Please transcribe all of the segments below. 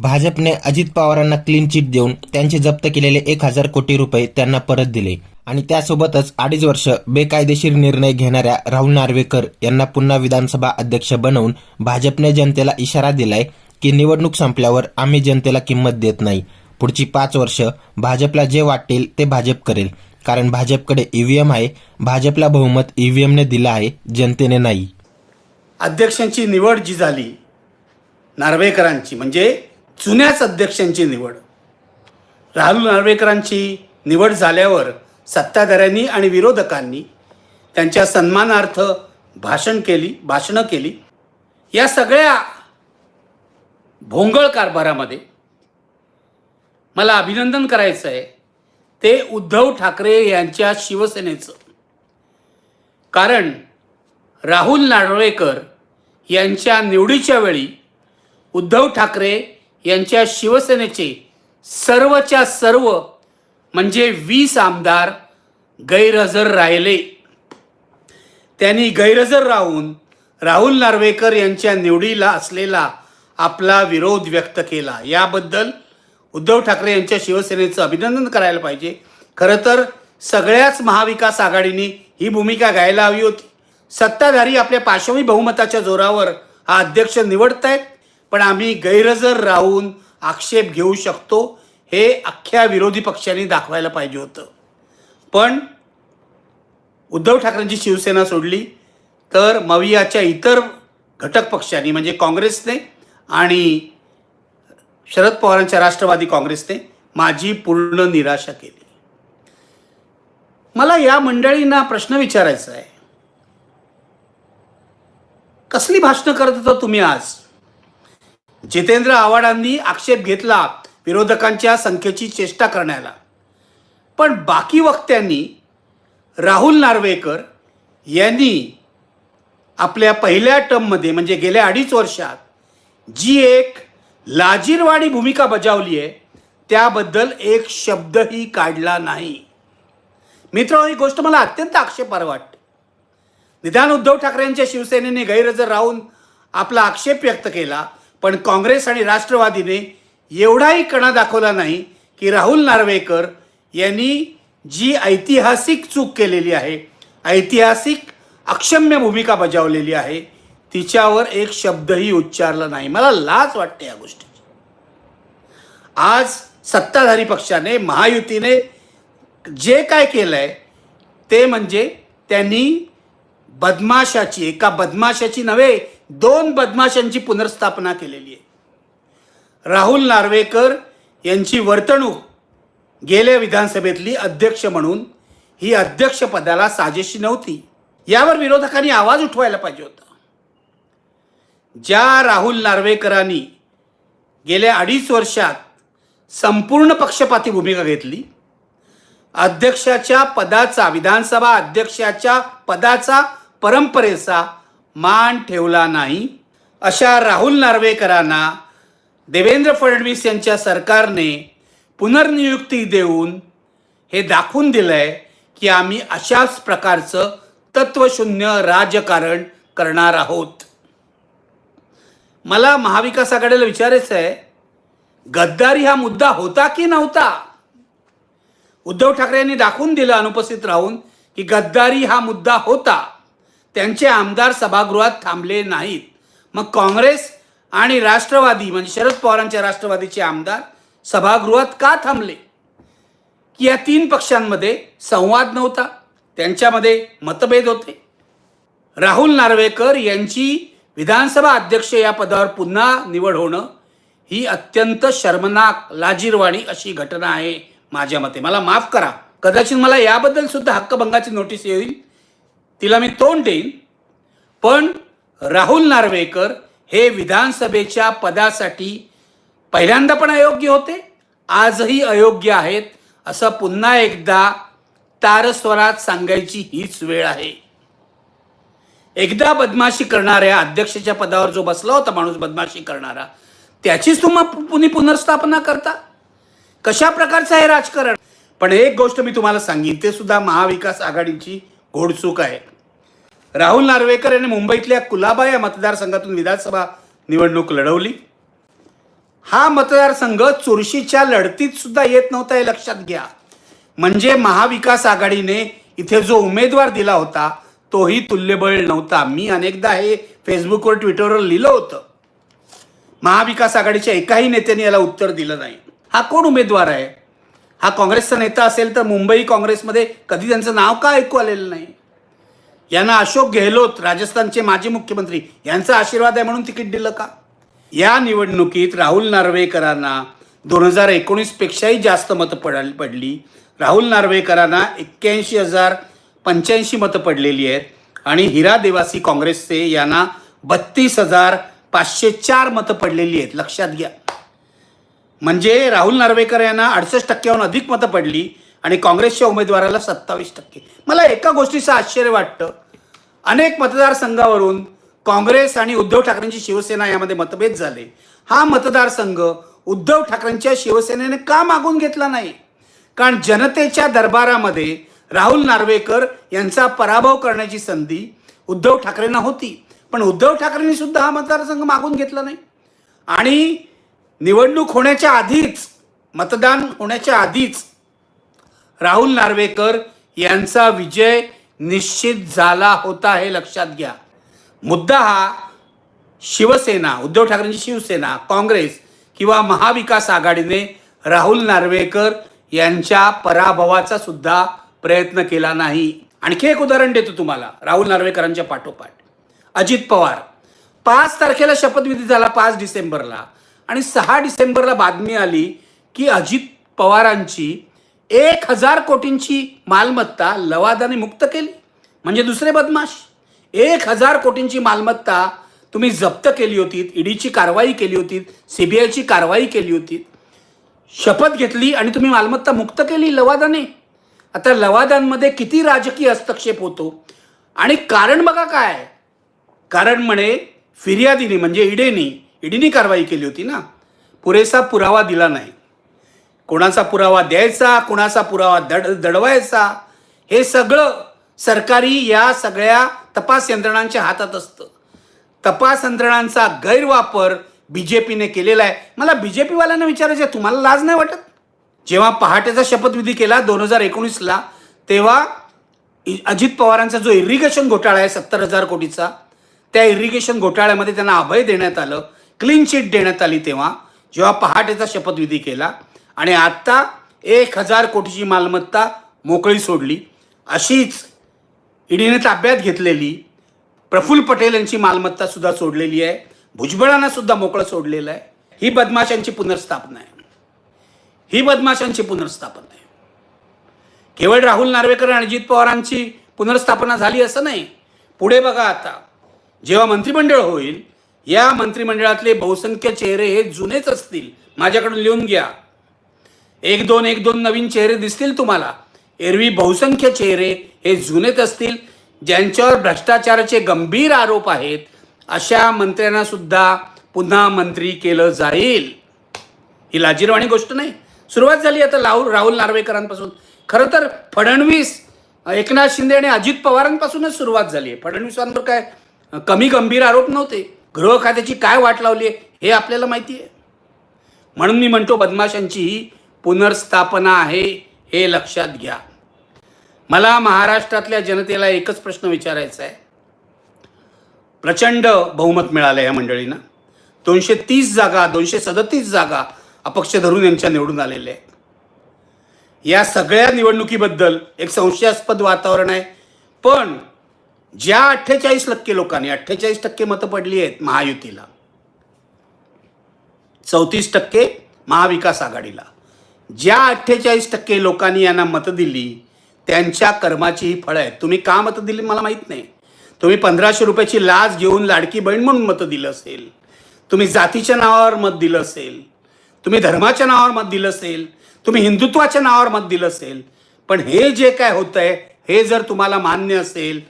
भाजपने अजित पवारांना clean chit देऊन त्यांचे जप्त केलेले एक हजार कोटी रुपये त्यांना परत दिले. आणि त्यासोबतच अडीच वर्ष बेकायदेशीर निर्णय घेणाऱ्या राहुल नार्वेकर यांना पुन्हा विधानसभा अध्यक्ष बनवून भाजपने जनतेला इशारा दिलाय की निवडणूक संपल्यावर आम्ही जनतेला किंमत देत नाही. पुढची पाच वर्ष भाजपला जे वाटेल ते भाजप करेल. कारण भाजपकडे ईव्हीएम आहे. भाजपला बहुमत ईव्हीएमने दिलं आहे. जनतेने नाही. अध्यक्षांची निवड जी झाली नार्वेकरांची म्हणजे जुन्याच अध्यक्षांची निवड. राहुल नार्वेकरांची निवड झाल्यावर सत्ताधाऱ्यांनी आणि विरोधकांनी त्यांच्या सन्मानार्थ भाषण केली भाषणं केली. या सगळ्या भोंगळ कारभारामध्ये मला अभिनंदन करायचं आहे. ते उद्धव ठाकरे यांच्या शिवसेनेचं. कारण राहुल नार्वेकर यांच्या निवडीच्या वेळी उद्धव ठाकरे यांच्या शिवसेनेचे सर्वच्या सर्व म्हणजे वीस आमदार गैरहजर राहिले. त्यांनी गैरहजर राहून राहुल नार्वेकर यांच्या निवडीला असलेला आपला विरोध व्यक्त केला. याबद्दल उद्धव ठाकरे यांच्या शिवसेनेचं अभिनंदन करायला पाहिजे. खरं तर सगळ्याच महाविकास आघाडीने ही भूमिका घ्यायला हवी होती. सत्ताधारी आपल्या पाशवी बहुमताच्या जोरावर हा अध्यक्ष निवडतायत. पण आम्ही गैरहजर राहून आक्षेप घेऊ शकतो हे अख्ख्या विरोधी पक्षांनी दाखवायला पाहिजे होतं. पण उद्धव ठाकरेंची शिवसेना सोडली तर मवियाच्या इतर घटक पक्षांनी म्हणजे काँग्रेसने आणि शरद पवारांच्या राष्ट्रवादी काँग्रेसने माझी पूर्ण निराशा केली. मला या मंडळींना प्रश्न विचारायचा आहे. कसली भाषणं करत होता तुम्ही आज? जितेंद्र आव्हाडांनी आक्षेप घेतला विरोधकांच्या संख्येची चेष्टा करण्याला. पण बाकी वक्त्यांनी राहुल नार्वेकर यांनी आपल्या पहिल्या टर्ममध्ये म्हणजे गेल्या अडीच वर्षात जी एक लाजीरवाणी भूमिका बजावली आहे त्याबद्दल एक शब्दही काढला नाही. मित्र ही गोष्ट मला अत्यंत आक्षेपार वाटते. निदान उद्धव ठाकरे यांच्या शिवसेनेने गैरहजर राहून आपला आक्षेप व्यक्त केला. पण काँग्रेस आणि राष्ट्रवादीने एवढाही कणा दाखवला नाही की राहुल नार्वेकर यांनी जी ऐतिहासिक चूक केलेली आहे ऐतिहासिक अक्षम्य भूमिका बजावलेली आहे तिच्यावर एक शब्दही उच्चारला नाही. मला लाज वाटते या गोष्टीची. आज सत्ताधारी पक्षाने महायुतीने जे काय केलं आहे ते म्हणजे त्यांनी बदमाशाची एका बदमाशाची नव्हे दोन बदमाशांची पुनर्स्थापना केलेली आहे. राहुल नार्वेकर यांची वर्तणूक गेल्या विधानसभेतली अध्यक्ष म्हणून ही अध्यक्षपदाला साजेशी नव्हती. यावर विरोधकांनी आवाज उठवायला पाहिजे होता. ज्या राहुल नार्वेकरांनी गेल्या अडीच वर्षात संपूर्ण पक्षपाती भूमिका घेतली अध्यक्षाच्या पदाचा विधानसभा अध्यक्षाच्या पदाचा परंपरेचा मान ठेवला नाही. अशा राहुल नार्वेकरांना देवेंद्र फडणवीस यांच्या सरकारने पुनर्नियुक्ती देऊन हे दाखवून दिलंय की आम्ही अशाच प्रकारचं तत्वशून्य राजकारण करणार आहोत. मला महाविकास आघाडीला विचारायचं आहे गद्दारी हा मुद्दा होता की नव्हता? उद्धव ठाकरे यांनी दाखवून दिलं अनुपस्थित राहून की गद्दारी हा मुद्दा होता. त्यांचे आमदार सभागृहात थांबले नाहीत. मग काँग्रेस आणि राष्ट्रवादी म्हणजे शरद पवारांच्या राष्ट्रवादीचे आमदार सभागृहात का थांबले? की या तीन पक्षांमध्ये संवाद नव्हता त्यांच्यामध्ये मतभेद होते. राहुल नार्वेकर यांची विधानसभा अध्यक्ष या पदावर पुन्हा निवड होणं ही अत्यंत शर्मनाक लाजीरवाणी अशी घटना आहे माझ्या मते. मला माफ करा. कदाचित मला याबद्दल सुद्धा हक्कभंगाची नोटीस येईल. तिला मी तोंड देईन. पण राहुल नार्वेकर हे विधानसभेच्या पदासाठी पहिल्यांदा पण अयोग्य होते. आजही अयोग्य आहेत. असं पुन्हा एकदा तारस्वरात सांगायची हीच वेळ आहे. एकदा बदमाशी करणाऱ्या अध्यक्षाच्या पदावर जो बसला होता माणूस बदमाशी करणारा त्याचीच तुम्हा पुन्हा पुनर्स्थापना करता? कशा प्रकारचं आहे राजकारण? पण एक गोष्ट मी तुम्हाला सांगेन ते सुद्धा महाविकास आघाडीची घोडचूक आहे. राहुल नार्वेकर यांनी मुंबईतल्या कुलाबा या मतदारसंघातून विधानसभा निवडणूक लढवली. हा मतदारसंघ चुरशीच्या लढतीत सुद्धा येत नव्हता हे लक्षात घ्या. म्हणजे महाविकास आघाडीने इथे जो उमेदवार दिला होता तोही तुल्यबळ नव्हता. मी अनेकदा हे फेसबुकवर ट्विटरवर लिहिलं होतं. महाविकास आघाडीच्या एकाही नेत्याने याला उत्तर दिलं नाही. हा कोण उमेदवार आहे? हा काँग्रेसचा नेता असेल तर मुंबई काँग्रेसमध्ये कधी त्यांचं नाव का ऐकू आलेलं नाही? यांना अशोक गेहलोत राजस्थानचे माजी मुख्यमंत्री यांचा आशीर्वाद आहे म्हणून तिकीट दिलं का? या निवडणुकीत राहुल नार्वेकरांना दोन हजार एकोणीसपेक्षाही जास्त मतं पड पडली. राहुल नार्वेकरांना एक्क्याऐंशी हजार पंच्याऐंशी मतं पडलेली आहेत आणि हिरा देवासी काँग्रेसचे यांना बत्तीस हजार पाचशे चार मतं पडलेली आहेत. लक्षात घ्या. म्हणजे राहुल नार्वेकर यांना अडसष्ट टक्क्याहून अधिक मतं पडली आणि काँग्रेसच्या उमेदवाराला सत्तावीस टक्के. मला एका गोष्टीचं आश्चर्य वाटतं. अनेक मतदारसंघावरून काँग्रेस आणि उद्धव ठाकरेंची शिवसेना यामध्ये मतभेद झाले. हा मतदारसंघ उद्धव ठाकरेंच्या शिवसेनेने का मागून घेतला नाही? कारण जनतेच्या दरबारामध्ये राहुल नार्वेकर यांचा पराभव करण्याची संधी उद्धव ठाकरेंना होती. पण उद्धव ठाकरेंनी सुद्धा हा मतदारसंघ मागून घेतला नाही. आणि निवडणूक होण्याच्या आधीच मतदान होण्याच्या आधीच राहुल नार्वेकर यांचा विजय निश्चित झाला होता हे लक्षात घ्या. मुद्दा हा शिवसेना उद्धव ठाकरेंची शिवसेना काँग्रेस किंवा महाविकास आघाडीने राहुल नार्वेकर यांच्या पराभवाचा सुद्धा प्रयत्न केला नाही. आणखी एक उदाहरण देतो तुम्हाला राहुल नार्वेकरांच्या पाठोपाठ. अजित पवार. पाच तारखेला शपथविधी झाला पाच डिसेंबरला. आणि सहा डिसेंबरला बातमी आली की अजित पवारांची एक हजार कोटींची मालमत्ता लवादाने मुक्त केली. म्हणजे दुसरे बदमाश. एक हजार कोटींची मालमत्ता तुम्ही जप्त केली होती ईडीची कारवाई केली होती सीबीआयची कारवाई केली होती. शपथ घेतली आणि तुम्ही मालमत्ता मुक्त केली लवादाने. आता लवादांमध्ये किती राजकीय हस्तक्षेप होतो? आणि कारण बघा काय? कारण म्हणे फिर्यादीने म्हणजे इडेने ईडीने कारवाई केली होती ना. पुरेसा पुरावा दिला नाही. कोणाचा पुरावा द्यायचा कोणाचा पुरावा दड दडवायचा हे सगळं सरकारी या सगळ्या तपास यंत्रणांच्या हातात असतं. तपास यंत्रणांचा गैरवापर बी जे पीने केलेला आहे. मला बी जे पीवाल्यांना विचारायचं आहे, तुम्हाला लाज नाही वाटत? जेव्हा पहाटेचा शपथविधी केला दोन हजार एकोणीसला तेव्हा अजित पवारांचा जो इरिगेशन घोटाळा आहे सत्तर हजार कोटीचा त्या इरिगेशन घोटाळ्यामध्ये त्यांना अभय देण्यात आलं. क्लीन चिट देण्यात आली तेव्हा जेव्हा पहाटेचा शपथविधी केला आणि आत्ता एक हजार कोटीची मालमत्ता मोकळी सोडली. अशीच ईडीने ताब्यात घेतलेली प्रफुल्ल पटेल यांची मालमत्ता सुद्धा सोडलेली आहे. भुजबळांना सुद्धा मोकळं सोडलेलं आहे. ही बदमाशांची पुनर्स्थापना आहे. ही बदमाशांची पुनर्स्थापना आहे. केवळ राहुल नार्वेकर आणि अजित पवारांची पुनर्स्थापना झाली असं नाही. पुढे बघा आता. जेव्हा मंत्रिमंडळ होईल या मंत्रिमंडळातले बहुसंख्य चेहरे हे जुनेच असतील. माझ्याकडून लिहून घ्या. एक दोन एक दोन नवीन चेहरे दिसतील तुम्हाला. एरवी बहुसंख्य चेहरे हे जुनेच असतील. ज्यांच्यावर भ्रष्टाचाराचे गंभीर आरोप आहेत अशा मंत्र्यांना सुद्धा पुन्हा मंत्री केलं जाईल. ही लाजीरवाणी गोष्ट नाही. सुरुवात झाली आता राहुल राहुल नार्वेकरांपासून. खरं तर फडणवीस एकनाथ शिंदे आणि अजित पवारांपासूनच सुरुवात झाली आहे. फडणवीसांवर काय कमी गंभीर आरोप नव्हते. गृह खात्याची काय वाट लावली आहे हे आपल्याला माहिती आहे. म्हणून मी म्हणतो बदमाशांची ही पुनर्स्थापना आहे हे लक्षात घ्या. मला महाराष्ट्रातल्या जनतेला एकच प्रश्न विचारायचा आहे. प्रचंड बहुमत मिळालं या मंडळींना. दोनशे तीस जागा दोनशे सदतीस जागा अपक्ष धरून यांच्या निवडून आलेल्या आहेत. या सगळ्या निवडणुकीबद्दल एक संशयास्पद वातावरण आहे. पण ज्या अठ्ठेचाळीस टक्के लोकांनी अठ्ठेचाळीस टक्के मतं पडली आहेत महायुतीला चौतीस टक्के महाविकास आघाडीला. ज्या अठ्ठेचाळीस टक्के लोकांनी यांना मतं दिली त्यांच्या कर्माची ही फळं आहेत. तुम्ही का मतं दिली मला माहीत नाही. तुम्ही पंधराशे रुपयाची लाच घेऊन लाडकी बहीण म्हणून मतं दिलं असेल. तुम्ही जातीच्या नावावर मत दिलं असेल. तुम्ही धर्माच्या नावावर मत दिलं असेल. तुम्ही हिंदुत्वाच्या नावावर मत दिलं असेल. पण हे जे काय होतं आहे हे जर तुम्हाला मान्य असेल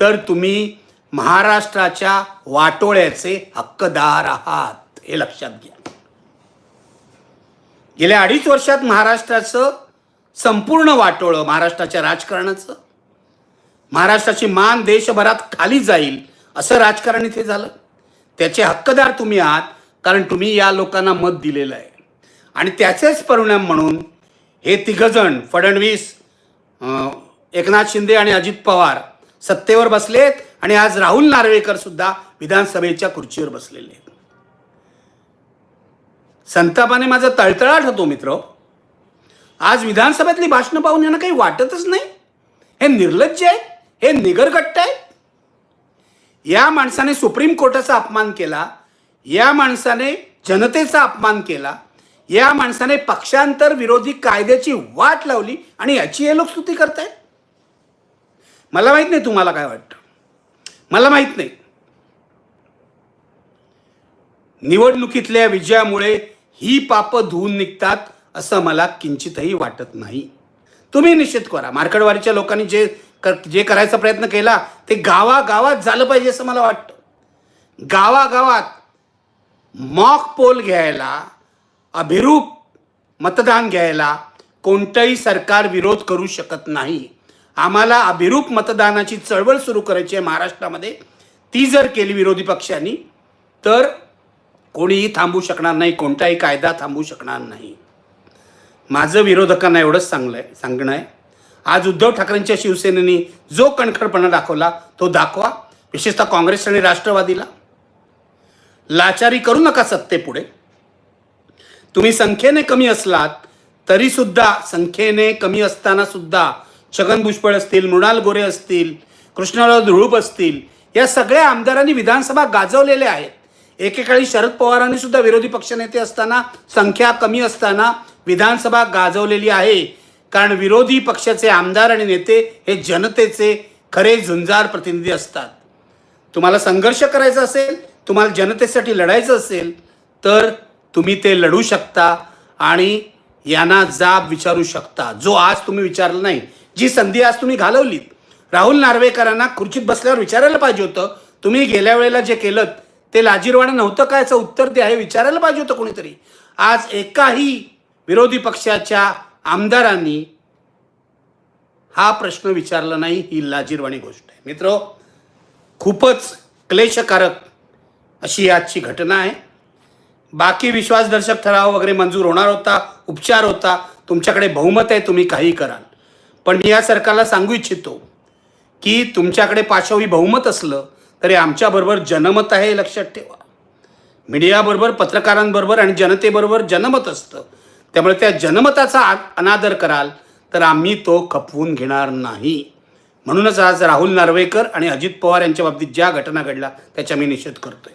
तर तुम्ही महाराष्ट्राच्या वाटोळ्याचे हक्कदार आहात हे लक्षात घ्या. गेल्या अडीच वर्षात महाराष्ट्राचं संपूर्ण वाटोळं महाराष्ट्राच्या राजकारणाचं महाराष्ट्राची मान देशभरात खाली जाईल असं राजकारण इथे झालं. त्याचे हक्कदार तुम्ही आहात कारण तुम्ही या लोकांना मत दिलेलं आहे. आणि त्याचेच परिणाम म्हणून हे तिघजण फडणवीस अं, एकनाथ शिंदे आणि अजित पवार सत्तेवर बसलेत आणि आज राहुल नार्वेकर सुद्धा विधानसभेच्या खुर्चीवर बसलेले आहेत. संतापाने माझा तळतळाट होतो मित्र. आज विधानसभेतली भाषणं पाहून यांना काही वाटतच नाही. हे निर्लज्ज आहे हे निगरगट्ट आहे. या माणसाने सुप्रीम कोर्टाचा अपमान केला या माणसाने जनतेचा अपमान केला या माणसाने पक्षांतर विरोधी कायद्याची वाट लावली आणि याची हे लोक स्तुती करतायत. मला माहीत नाही तुम्हाला काय वाटतं. मला माहीत नाही. निवडणुकीतल्या विजयामुळे ही पापं धुवून निघतात असं मला किंचितही वाटत नाही. तुम्ही निश्चित करा. मार्कडवारीच्या लोकांनी जे कर- जे करायचा प्रयत्न केला ते गावागावात झालं पाहिजे असं मला वाटतं. गावागावात मॉक पोल घ्यायला अभिरूप मतदान घ्यायला कोणतंही सरकार विरोध करू शकत नाही. आम्हाला अभिरूप मतदानाची चळवळ सुरू करायची आहे महाराष्ट्रामध्ये. ती जर केली विरोधी पक्षांनी तर कोणीही थांबू शकणार नाही कोणताही कायदा थांबू शकणार नाही. माझं विरोधकांना एवढंच चांगलं आहे सांगणं आहे. आज उद्धव ठाकरेंच्या शिवसेनेने जो कणखरपणा दाखवला तो दाखवा. विशेषतः काँग्रेस आणि राष्ट्रवादीला. लाचारी करू नका सत्तेपुढे. तुम्ही संख्येने कमी असलात तरीसुद्धा संख्येने कमी असताना सुद्धा छगन भुजबळ असतील मृणाल गोरे असतील कृष्णराव धुळूप असतील या सगळ्या आमदारांनी विधानसभा गाजवलेल्या आहेत. एकेकाळी शरद पवारांनी सुद्धा विरोधी पक्षनेते असताना संख्या कमी असताना विधानसभा गाजवलेली आहे. कारण विरोधी पक्षाचे आमदार आणि नेते हे जनतेचे खरे झुंजार प्रतिनिधी असतात. तुम्हाला संघर्ष करायचा असेल तुम्हाला जनतेसाठी लढायचं असेल तर तुम्ही ते लढू शकता आणि यांना जाब विचारू शकता. जो आज तुम्ही विचारला नाही जी संधी आज तुम्ही घालवलीत. राहुल नार्वेकरांना खुर्चीत बसल्यावर विचारायला पाहिजे होतं. तुम्ही गेल्या वेळेला जे केलं ते लाजीरवाणं नव्हतं काय याचं उत्तर ते आहे विचारायला पाहिजे होतं कोणीतरी. आज एकाही विरोधी पक्षाच्या आमदारांनी हा प्रश्न विचारला नाही ही लाजीरवाणी गोष्ट आहे. मित्र खूपच क्लेशकारक अशी आजची घटना आहे. बाकी विश्वासदर्शक ठराव वगैरे मंजूर होणार होता उपचार होता. तुमच्याकडे बहुमत आहे तुम्ही काही कराल. पण मी या सरकारला सांगू इच्छितो की तुमच्याकडे पाचवी बहुमत असलं तरी आमच्याबरोबर जनमत आहे हे लक्षात ठेवा. मीडियाबरोबर पत्रकारांबरोबर आणि जनतेबरोबर जनमत असतं. त्यामुळे त्या जनमताचा आ- अनादर कराल तर आम्ही तो खपवून घेणार नाही. म्हणूनच आज राहुल नार्वेकर आणि अजित पवार यांच्या बाबतीत ज्या घटना घडल्या त्याचा मी निषेध करतोय.